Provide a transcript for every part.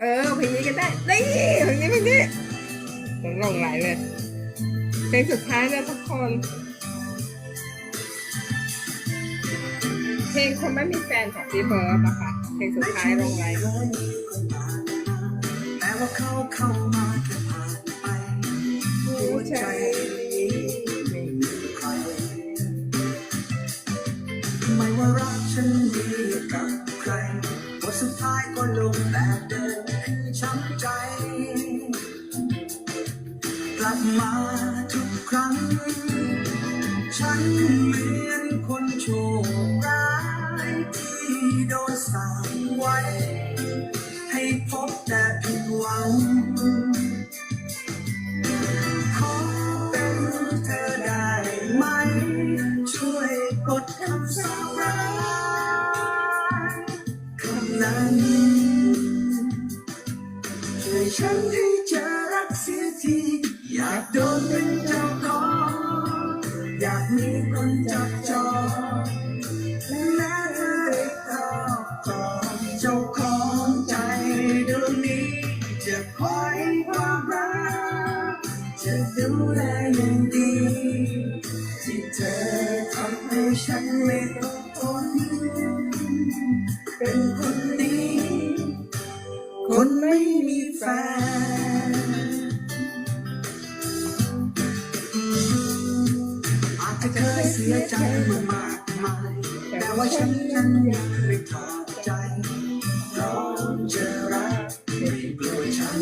เออเพลงนี้ก็ได้นี่เพลงนี้เพลงนี้ฉันหลงไหลเลยเพลงสุดท้ายนะทุกคน เพลงคนไม่มีแฟนของพี่เบิร์ดนะคะเพลงสุดท้ายลงไหลแต่ว่าเขาเข้ามาแค่ผ่านไปหัวใจไม่มีใครไม่ว่ารักฉันดีกับ มาทุกครั้ง ฉันเหมือนคนโชคร้ายที่โดนสั่งไว้ ให้พบแต่ผิดหวัง ขอเป็นเธอได้ไหม ช่วยกดคำสาปร้ายคำนั้นช่วยฉันให้เจอ สียทีอยากโดนเป็นเจ้าของอยากมีคนจับจองและแม้เธอได้ครอบครองเจ้าของใจดวงนี้ จะคอยความรักจะดูแลอย่างดี ที่เธอทำให้ฉันไม่ต้องทนเป็นคนดี คนไม่มีแฟน จะเคยเสียใจมามากมายแต่ว่าฉันนั้นยังไม่ถอดใจพร้อมจะรักไม่กลัวฉัน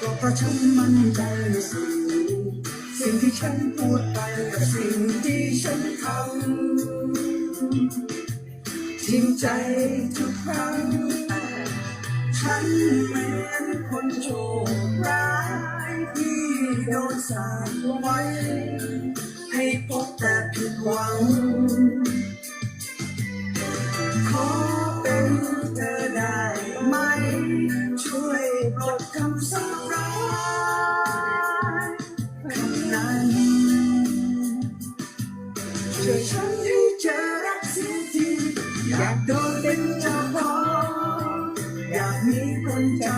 ก็เพราะฉันมั่นใจในสิ่งสิ่งที่ฉันพูดไปกับสิ่งที่ฉันทำจริงใจทุกครั้งฉันเหมือนคนโชคร้ายที่ โดนสาปไว้ ให้พบแต่ผิดหวัง ขอเป็นเธอได้ไหม ช่วยปลดคำสาปร้ายคำนั้นช่วยฉันให้เจอรักสียทีอยากโดนเป็นเจ้าของอยากมีคนจับ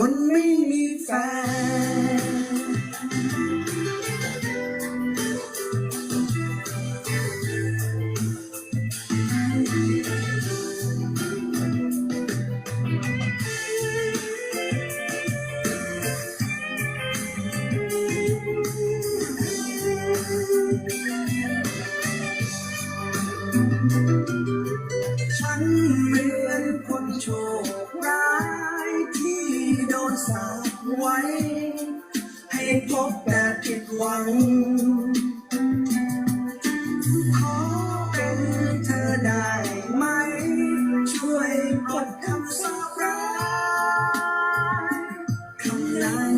คนไม่มีแฟนฉันเหมือนคนโชคร้าย สาไว้ ให้พบแต่ผิดหวัง ขอเป็นเธอได้ไหม ช่วยกดคำสาปร้ายคำนั้น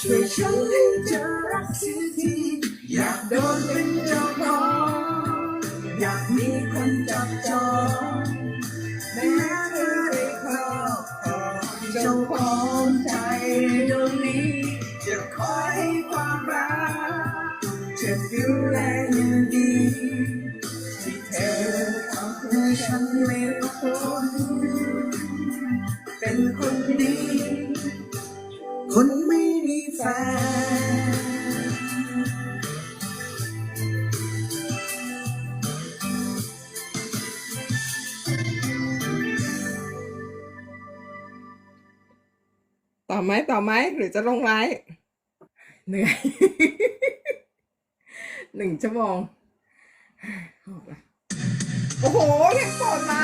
ช่วยฉันให้เจอรักเสียทีอยากโดนเป็นเจ้าของอยากมีคนจับจอง เจ้าของใจดวงนี้ จะคอยให้ความรักจะดูแลอย่างดีที่เธอทำให้ฉันไม่ต้องทนเป็นคนดี คนไม่มีแฟน ต่อไหมต่อไหมหรือจะลงไลฟ์เหนื่อยหนึ่งชั่วโมงโอ้โหยังโสดมา